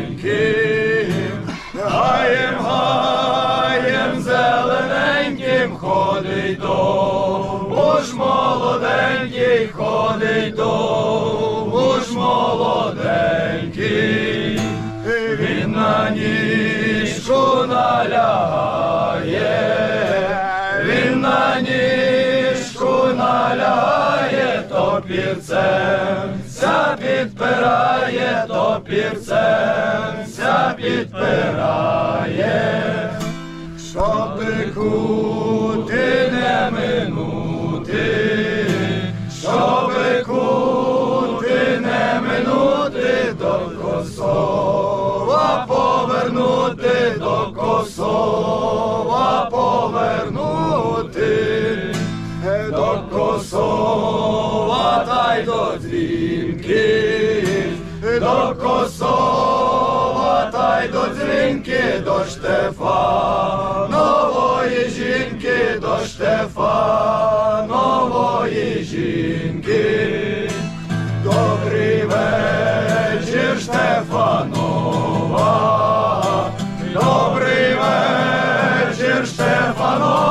зелененьким, гаєм, гаєм, зелененьким ходить до, уж молоденький ходить до, уж молоденький, він на ніжку налягає. Топірцем ся підпирає, топірцем ся підпирає. Щоб кути не минути, щоб кути не минути, до Косова. Повернути, до Косова до Косова та й до дзвінки, до Косова та й до дзвінки, до Штефанової жінки, до Штефанової жінки. Добрий вечір, Штефанова. Добрий вечір, Штефанова.